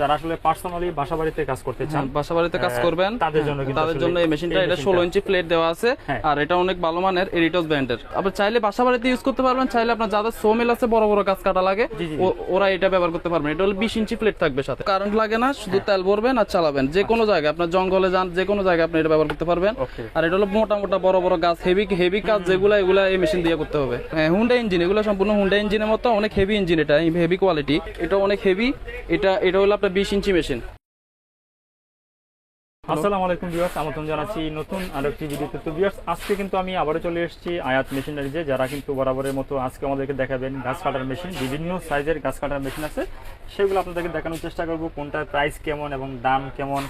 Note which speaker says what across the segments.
Speaker 1: যারা আসলে পার্সোনালি বাসা বাড়িতে কাজ করতে চান
Speaker 2: হ্যাঁ, বাসা বাড়িতে কাজ করবেন।
Speaker 1: তাদের জন্য
Speaker 2: তাদের জন্য এই মেশিনটা এটা ষোলো ইঞ্চি প্লেট দেওয়া আছে
Speaker 1: হ্যাঁ।
Speaker 2: আর এটা অনেক ভালো মানের এরিটস ব্র্যান্ডের আপনি চাইলে বাসা বাড়িতে ইউজ করতে পারবেন চাইলে আপনার যাদের সোমিল আছে বড় বড় গাছ কাটা লাগে ওরা এটা ব্যবহার করতে পারবেন। এটা হলো বিশ ইঞ্চি প্লেট থাকবে সাথে। কারেন্ট লাগে না শুধু
Speaker 1: হ্যাঁ।
Speaker 2: তেল ভরবেন আর চালাবেন। যে কোনো জায়গায় আপনার জঙ্গলে যান যে কোনো জায়গায় আপনি এটা ব্যবহার করতে পারবেন। আর এটা হলো মোটা মোটা বড় বড় গাছ হেভি হেভি কাজ যেগুলো এগুলো এই মেশিন দিয়ে করতে হবে। হ্যাঁ হুন্ডা ইঞ্জিন এগুলো সম্পূর্ণ হুন্ডা ইঞ্জিনের মতো অনেক হেভি ইঞ্জিন এটা হেভি কোয়ালিটি এটা অনেক হেভি এটা এটা হলো আপনার বিশ ইঞ্চি মেশিন।
Speaker 1: আসসালামু আলাইকুম ভিউয়ার্স আমন্ত্রণ জানাচ্ছি নতুন আরেকটি ভিডিওতে। তো ভিউয়ার্স আজকে কিন্তু আমি আবারও চলে এসেছি আয়াত মেশিনারিজে যারা কিন্তু বরাবরের মতো আজকে আমাদেরকে দেখাবেন গাছ কাটার মেশিন বিভিন্ন সাইজের গাছ কাটার মেশিন আছে। সেগুলো আপনাদেরকে দেখানোর চেষ্টা করব কোনটার প্রাইস কেমন এবং দাম কেমন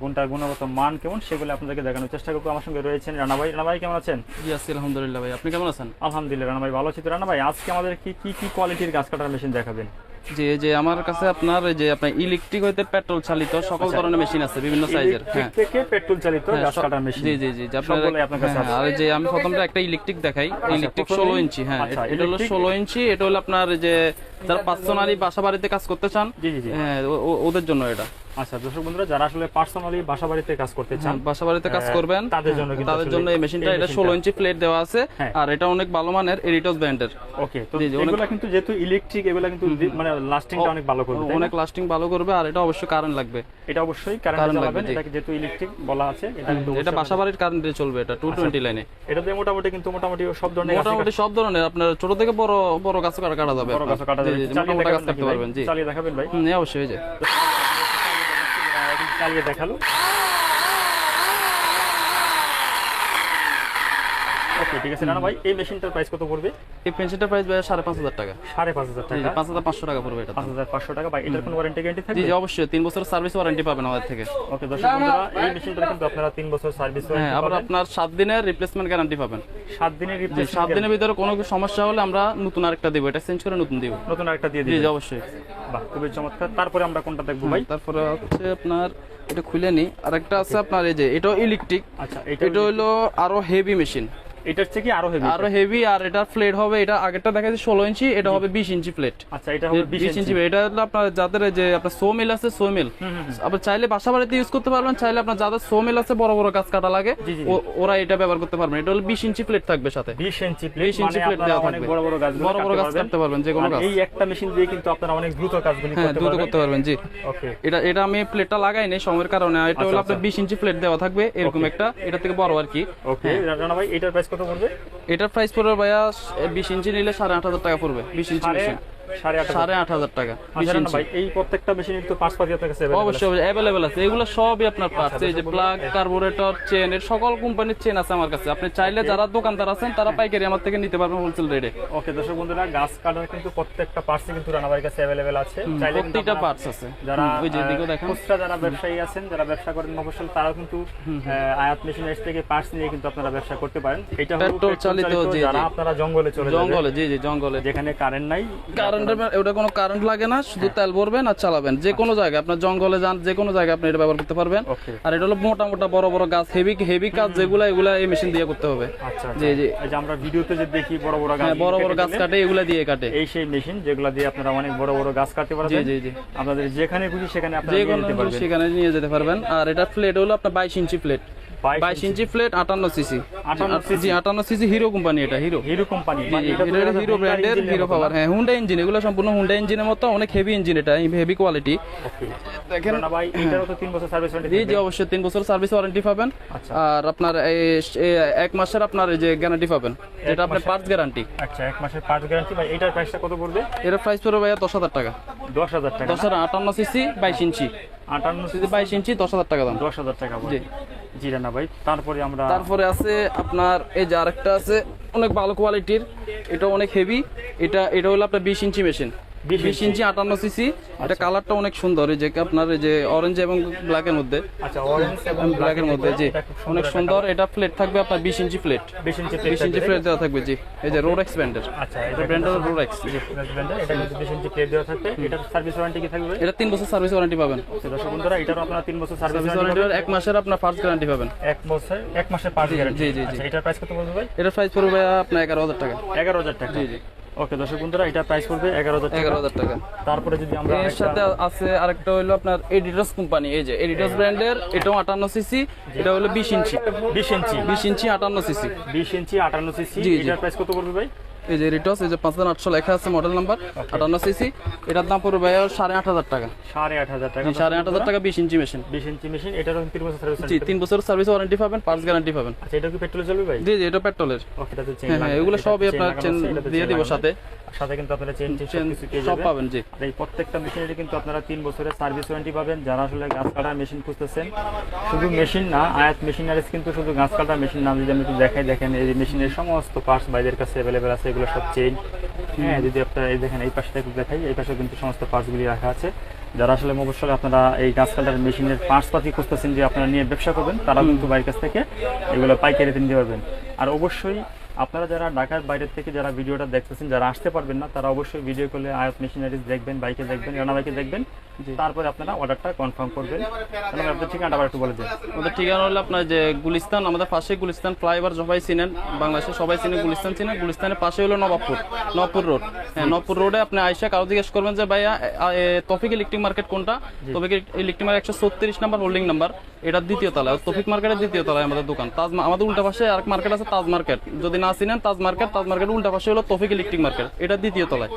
Speaker 1: কোনটার গুণগত মান কেমন সেগুলো আপনাদেরকে দেখানোর চেষ্টা করব। আমার সঙ্গে রয়েছেন রানা ভাই। রানা ভাই কেমন আছেন?
Speaker 2: জি আছি আলহামদুলিল্লাহ ভাই। আপনি কেমন আছেন?
Speaker 1: আলহামদুলিল্লাহ রানা ভাই ভালো আছি। তো রানা ভাই আজকে আমাদের কি কি কি কোয়ালিটির গাছ কাটার মেশিন দেখাবেন?
Speaker 2: যে যে আমার কাছে আপনার যে আপনার ইলেকট্রিক হইতে পেট্রোল চালিত সকল ধরনের মেশিন আছে বিভিন্ন সাইজের হ্যাঁ।
Speaker 1: থেকে পেট্রোল চালিত
Speaker 2: হ্যাঁ,
Speaker 1: কাটার মেশিন
Speaker 2: জি জি জি আপনার
Speaker 1: কাছে
Speaker 2: হ্যাঁ, আর যে আমি প্রথমটা একটা ইলেকট্রিক দেখাই। ইলেকট্রিক
Speaker 1: প্রথমেই-
Speaker 2: ষোলো ইঞ্চি হ্যাঁ
Speaker 1: আচ্ছা,
Speaker 2: এটা হলো
Speaker 1: electric-
Speaker 2: ষোলো ইঞ্চি এটা হলো আপনার যে যারা পার্সোনালি বাসা বাড়িতে কাজ করতে চান
Speaker 1: জি জি জি।
Speaker 2: হ্যাঁ ওদের জন্য এটা।
Speaker 1: আচ্ছা দর্শক বন্ধুরা যারা আসলে পার্সোনালি বাসা বাড়িতে কাজ করতে চান
Speaker 2: হ্যাঁ, বাসা বাড়িতে কাজ করবেন।
Speaker 1: তাদের জন্য
Speaker 2: হ্যাঁ,
Speaker 1: কিন্তু
Speaker 2: তাদের জন্য এই মেশিনটা এটা
Speaker 1: মেশিনটা।
Speaker 2: ষোলো ইঞ্চি প্লেট দেওয়া আছে
Speaker 1: হ্যাঁ।
Speaker 2: আর এটা অনেক ভালো মানের এরিটস ব্র্যান্ডের
Speaker 1: ওকে তো এগুলা কিন্তু যেহেতু ইলেকট্রিক এগুলা কিন্তু মানে লাস্টিংটা অনেক ভালো করবে
Speaker 2: অনেক লাস্টিং ভালো করবে আর এটা অবশ্যই কারেন্ট লাগবে।
Speaker 1: এটা অবশ্যই কারেন্ট
Speaker 2: লাগবে।
Speaker 1: এটাকে যেহেতু ইলেকট্রিক বলা আছে এটা কিন্তু
Speaker 2: এটা বাসা বাড়ির কারেন্টে চলবে এটা টু টোয়েন্টি লাইনে
Speaker 1: এটাতে মোটামুটি কিন্তু মোটামুটি সব ধরনের
Speaker 2: মোটামুটি সব ধরনের আপনার ছোট থেকে বড় বড় গাছ কাটা কাটা যাবে।
Speaker 1: বড় গাছ কাটা যাবে।
Speaker 2: জি, জি,
Speaker 1: চালিয়ে
Speaker 2: মোটা মোটা গাছ কাটতে পারবেন জি?
Speaker 1: চালিয়ে দেখাবেন ভাই?
Speaker 2: এই অবশ্যই যে।
Speaker 1: চালিয়ে দেখাল। ওকে ঠিক আছে রানা ভাই এই মেশিনটার প্রাইস কত পড়বে?
Speaker 2: এই পেন্সিলটার প্রাইস ভাই সাড়ে পাঁচ হাজার টাকা।
Speaker 1: সাড়ে পাঁচ হাজার টাকা?
Speaker 2: পাঁচ হাজার পাঁচশো টাকা পড়বে এটা
Speaker 1: পাঁচ হাজার পাঁচশো টাকা বা এটার কোনো ওয়ারেন্টি গ্যারান্টি থাকবে?
Speaker 2: জি অবশ্যই তিন বছর সার্ভিস ওয়ারেন্টি পাবেন আমাদের থেকে।
Speaker 1: ওকে দর্শক বন্ধুরা এই মেশিনটা কিন্তু আপনারা তিন বছর সার্ভিস
Speaker 2: হ্যাঁ আবার আপনার সাত দিনের রিপ্লেসমেন্ট গ্যারান্টি পাবেন।
Speaker 1: সাত দিনের রিপ্লেসমেন্ট
Speaker 2: সাত দিনের ভিতরে কোনো সমস্যা হলে আমরা নতুন আরেকটা দিব এটা চেঞ্জ করে নতুন দিব।
Speaker 1: নতুন আরেকটা দিয়ে দিবেন
Speaker 2: জি অবশ্যই।
Speaker 1: বাহ খুবই চমৎকার। তারপরে আমরা কোনটা দেখব ভাই?
Speaker 2: তারপরে হচ্ছে আপনার এটা খুলে নি। আরেকটা আছে আপনার এই যে এটাও ইলেকট্রিক
Speaker 1: আচ্ছা এটা
Speaker 2: এটা হলো আরও হেভি মেশিন
Speaker 1: এটার থেকে আরও হেভি
Speaker 2: আরও হেভি আর প্লেট হবে এটা আগেরটা দেখা যাচ্ছে ষোলো ইঞ্চি এটা হবে বিশ ইঞ্চি প্লেট
Speaker 1: আচ্ছা এটা হবে
Speaker 2: বিশ
Speaker 1: 20
Speaker 2: ইঞ্চি। এটা হলো আপনার যাদের যে আপনার সো মিল আছে সো মিল চাইলে বাসা বাড়িতে ইউজ করতে পারবেন চাইলে আপনার যাদের সো মিল আছে বড় বড় গাছ কাটা লাগে ওরা এটা ব্যবহার করতে পারবেন। এটা হলো বিশ ইঞ্চি প্লেট থাকবে সাথে।
Speaker 1: 20 ইঞ্চি প্লেট
Speaker 2: 20 ইঞ্চি
Speaker 1: মানে
Speaker 2: প্লেট দেওয়া থাকবে।
Speaker 1: বড় বড় গাছ
Speaker 2: বড় বড় গাছ কাটতে পারবেন যে কোনো
Speaker 1: এই একটা মেশিন দিয়ে কিন্তু আপনারা অনেক দ্রুত কাজগুলি
Speaker 2: হ্যাঁ
Speaker 1: করতে
Speaker 2: দ্রুত করতে পারবেন জি।
Speaker 1: ওকে।
Speaker 2: এটা এটা আমি প্লেটটা লাগাই নাই সময়ের কারণে। এটা হলো
Speaker 1: আচ্ছা,
Speaker 2: আপনার বিশ ইঞ্চি প্লেট দেওয়া থাকবে এরকম একটা। এটা থেকে বড় আর কি।
Speaker 1: ওকে রানা ভাই এটার প্রাইস কত পড়বে?
Speaker 2: এটার প্রাইস পড়বে ভাইয়া বিশ ইঞ্চি নিলে সাড়ে আট হাজার টাকা পড়বে বিশ ইঞ্চি মেশিন
Speaker 1: সাড়ে আট হাজার।
Speaker 2: সাড়ে আট হাজার টাকা বিশ
Speaker 1: রানা
Speaker 2: ইঞ্চি
Speaker 1: ভাই এই প্রত্যেকটা মেশিনের তো পাঁচ পাতি আপনার কাছে
Speaker 2: অবশ্যই অ্যাভেলেবেল আছে। এগুলো সবই আপনার পাচ্ছে। এই যে প্লাগ কার্বোরেটর চেন এর সকল কোম্পানির চেন আছে আমার কাছে। আপনি চাইলে যারা দোকানদার আছেন তারা পাইকারি আমার থেকে নিতে পারবেন হোলসেল রেটে
Speaker 1: ওকে দর্শক বন্ধুরা গাছ কাটার কিন্তু প্রত্যেকটা পার্টসই কিন্তু রানা কাছে অ্যাভেলেবেল আছে। চাইলে
Speaker 2: প্রত্যেকটা পার্টস আছে।
Speaker 1: যারা
Speaker 2: ওই যে এদিকেও দেখেন।
Speaker 1: খুচরা যারা ব্যবসায়ী আছেন যারা ব্যবসা করেন তারাও কিন্তু আয়াত মেশিনারিজ থেকে পার্টস নিয়ে কিন্তু আপনারা ব্যবসা করতে পারেন। এটা
Speaker 2: পেট্রোল
Speaker 1: পেট্রোল
Speaker 2: চালিত,
Speaker 1: চালিত, যারা আপনারা জঙ্গলে চলে
Speaker 2: জঙ্গলে জি জি জঙ্গলে।
Speaker 1: যেখানে কারেন্ট নাই।
Speaker 2: কারেন্টের ওটা কোনো কারেন্ট লাগে না শুধু তেল ভরবেন আর চালাবেন। যে কোনো জায়গায় আপনার জঙ্গলে যান যে কোনো জায়গায় আপনি এটা ব্যবহার করতে পারবেন। আর এটা হলো মোটা মোটা বড় বড় গাছ হেভি হেভি কাজ যেগুলো এগুলা এই মেশিন দিয়ে করতে হবে।
Speaker 1: আচ্ছা
Speaker 2: জি, জি।
Speaker 1: আমরা ভিডিওতে যে দেখি বড় বড় গাছ
Speaker 2: হ্যাঁ বড় বড় গাছ
Speaker 1: কাটে
Speaker 2: এগুলা দিয়ে কাটে।
Speaker 1: এই সেই মেশিন যেগুলা দিয়ে আপনারা অনেক বড় বড় গাছ কাটতে পারবেন।
Speaker 2: জি জি।
Speaker 1: আপনাদের যেখানে খুশি সেখানে আপনারা
Speaker 2: যে
Speaker 1: নিয়ে
Speaker 2: কোনো
Speaker 1: যেতে পারবেন।
Speaker 2: সেখানে নিয়ে যেতে পারবেন। আর এটা প্লেট হলো আপনার বাইশ ইঞ্চি প্লেট
Speaker 1: 22
Speaker 2: বাইশ ইঞ্চি। প্লেট আটান্ন সিসি।
Speaker 1: 58
Speaker 2: জি আটান্ন সিসি হিরো কোম্পানি এটা হিরো।
Speaker 1: হিরো কোম্পানি
Speaker 2: এটা হিরো ব্র্যান্ডের হিরো পাওয়ার হ্যাঁ হুন্ডা ইঞ্জিন এগুলো সম্পূর্ণ হুন্ডা ইঞ্জিনের মতো অনেক হেভি ইঞ্জিন এটা হেভি কোয়ালিটি দেখেন জি জি অবশ্যই তিন বছর সার্ভিস ওয়ারেন্টি পাবেন।
Speaker 1: আচ্ছা।
Speaker 2: আর আপনার এক মাসের আপনার যে গ্যারান্টি পাবেন যেটা আপনার পার্টস গ্যারান্টি
Speaker 1: আচ্ছা এক মাসের পাঁচ গ্যারান্টি ভাই এটার প্রাইসটা কত পড়বে?
Speaker 2: এর প্রাইস পড়বে ভাইয়া দশ হাজার টাকা।
Speaker 1: দশ হাজার টাকা
Speaker 2: দশ হাজার আটান্ন সিসি বাইশ ইঞ্চি।
Speaker 1: আটান্ন
Speaker 2: সিসি বাইশ ইঞ্চি দশ হাজার টাকা দাম।
Speaker 1: দশ হাজার টাকা
Speaker 2: জি।
Speaker 1: জি রানা ভাই তারপরে আমরা
Speaker 2: তারপরে আছে আপনার এই যে আরেকটা আছে অনেক ভালো কোয়ালিটির এটা অনেক হেভি এটা এটা হলো আপনার বিশ ইঞ্চি মেশিন
Speaker 1: 20
Speaker 2: বিশ ইঞ্চি আটান্ন সিসি। এটা কালারটা অনেক সুন্দর এই যে আপনার এই যে অরেঞ্জ এবং ব্ল্যাকের মধ্যে।
Speaker 1: আচ্ছা অরেঞ্জ এবং
Speaker 2: ব্ল্যাকের মধ্যে জি। অনেক সুন্দর এটা প্লেট থাকবে আপনার বিশ ইঞ্চি প্লেট
Speaker 1: বিশ ইঞ্চি
Speaker 2: বিশ ইঞ্চি প্লেট দেওয়া থাকবে জি। এই যে রোড এক্সপ্যান্ডার
Speaker 1: আচ্ছা
Speaker 2: এটা ব্র্যান্ডের রোড এক্স
Speaker 1: এটা কিন্তু বিশ ইঞ্চি প্লেট দেওয়া থাকবে। এটা সার্ভিস ওয়ারেন্টি কি থাকবে?
Speaker 2: এটা তিন বছর সার্ভিস ওয়ারেন্টি পাবেন।
Speaker 1: দর্শক বন্ধুরা এটারও আপনারা তিন বছর সার্ভিস ওয়ারেন্টি
Speaker 2: এক মাসের আপনার ফার্স্ট গ্যারান্টি পাবেন।
Speaker 1: এক বছর এক মাসের পাঁচ গ্যারান্টি
Speaker 2: জি, জি, জি।
Speaker 1: আচ্ছা এটার প্রাইস কত বলব ভাই?
Speaker 2: এটার প্রাইস পড়বে আপনার এগারো হাজার টাকা।
Speaker 1: এগারো হাজার টাকা।
Speaker 2: জি জি।
Speaker 1: ওকে দর্শক বন্ধুরা এটা প্রাইস পড়বে এগারো হাজার
Speaker 2: এগারো
Speaker 1: টাকা
Speaker 2: হাজার টাকা।
Speaker 1: তারপরে যদি আমরা
Speaker 2: এর সাথে আছে আরেকটা হলো আপনার এডিডাস কোম্পানি এই যে এডিডাস ব্র্যান্ডের এটাও আটান্ন সিসি এটা হলো বিশ ইঞ্চি।
Speaker 1: বিশ ইঞ্চি।
Speaker 2: বিশ ইঞ্চি আটান্ন সিসি
Speaker 1: বিশ ইঞ্চি আটান্ন সিসি
Speaker 2: জি, জি।
Speaker 1: এটার প্রাইস কত পড়বে ভাই?
Speaker 2: এই যে রিটস এই যে পাঁচ হাজার আটশো লেখা আছে মডেল নাম্বার আটান্ন সিসি এটার দাম পড়বে ভাই সাড়ে আট হাজার টাকা।
Speaker 1: সাড়ে আট হাজার টাকা।
Speaker 2: সাড়ে আট হাজার টাকা বিশ ইঞ্চি মেশিন
Speaker 1: বিশ ইঞ্চি মেশিন এটারও তিন বছর সার্ভিস
Speaker 2: জি তিন বছর সার্ভিস ওয়ারেন্টি পাবেন পার্টস গ্যারান্টি পাবেন।
Speaker 1: আচ্ছা এটা কি পেট্রোলে চলবে ভাই?
Speaker 2: জি জি এটা পেট্রোলের
Speaker 1: ওকে এটা তো
Speaker 2: হ্যাঁ হ্যাঁ এগুলো সবই আপনার চেন দিয়ে দিব সাথে।
Speaker 1: সাথে কিন্তু আপনারা চেন চেন
Speaker 2: চেন সব পাবেন জি।
Speaker 1: এই প্রত্যেকটা মেশিনেরই কিন্তু আপনারা তিন বছরের সার্ভিস ওয়ারেন্টি পাবেন। যারা আসলে গাছ কাটার মেশিন খুঁজতেছেন শুধু মেশিন না আয়াত মেশিনারিজ কিন্তু শুধু গাছ কাটার মেশিন নাম যদি আমি একটু দেখাই দেখেন এই মেশিনের সমস্ত পার্টস বাইরের কাছে অ্যাভেলেবেল আছে এগুলো সব চেইন হ্যাঁ যদি আপনারা এই দেখেন এই পাশটা একটু দেখাই এই পাশে কিন্তু সমস্ত পার্টসগুলি রাখা আছে। যারা আসলে অবশ্যই আপনারা এই গাছ কাটার মেশিনের পার্টস পাতি খুঁজতেছেন যে আপনারা নিয়ে ব্যবসা করবেন তারা কিন্তু বাইরের কাছ থেকে এগুলো পাইকারিতে নিতে পারবেন। আর অবশ্যই আপনারা যারা ঢাকার বাইরে থেকে যারা ভিডিওটা দেখতেছেন, যারা আসতে পারবেন না, তারা অবশ্যই ভিডিও করলে আয়াত মেশিনারিজ দেখবেন, বাইকে দেখবেন রানা বাইকে দেখবেন। তারপরে আপনারা অর্ডারটা কনফার্ম করবেন। তাহলে আপনার ঠিকানাটা আবার একটু বলে দেন।
Speaker 2: আমাদের ঠিকানা হলো আপনার যে গুলিস্তান আমাদের পাশে গুলিস্তান ফ্লাইওভার সবাই চিনেন বাংলাদেশে সবাই চিনে গুলিস্তান চিনেন। গুলিস্তানের পাশে হলো নবাবপুর নবপুর রোড। হ্যাঁ নবপুর রোডে আপনি আইসা কারও জিজ্ঞেস করবেন যে ভাইয়া তফিক ইলেকট্রিক মার্কেট কোনটা? তফিক ইলেকট্রিক মার্কেট একশো ছত্রিশ নাম্বার হোল্ডিং নাম্বার। এটা দ্বিতীয় তলায় আর তফিক মার্কেটের দ্বিতীয় তলায় আমাদের দোকান। তাজ আমাদের উল্টা পাশে আরেক মার্কেট আছে তাজ মার্কেট। যদি না চিনেন তাজ মার্কেট তাজ মার্কেট উল্টা পাশে হলো তফিক ইলেকট্রিক মার্কেট। এটা দ্বিতীয় তলায়।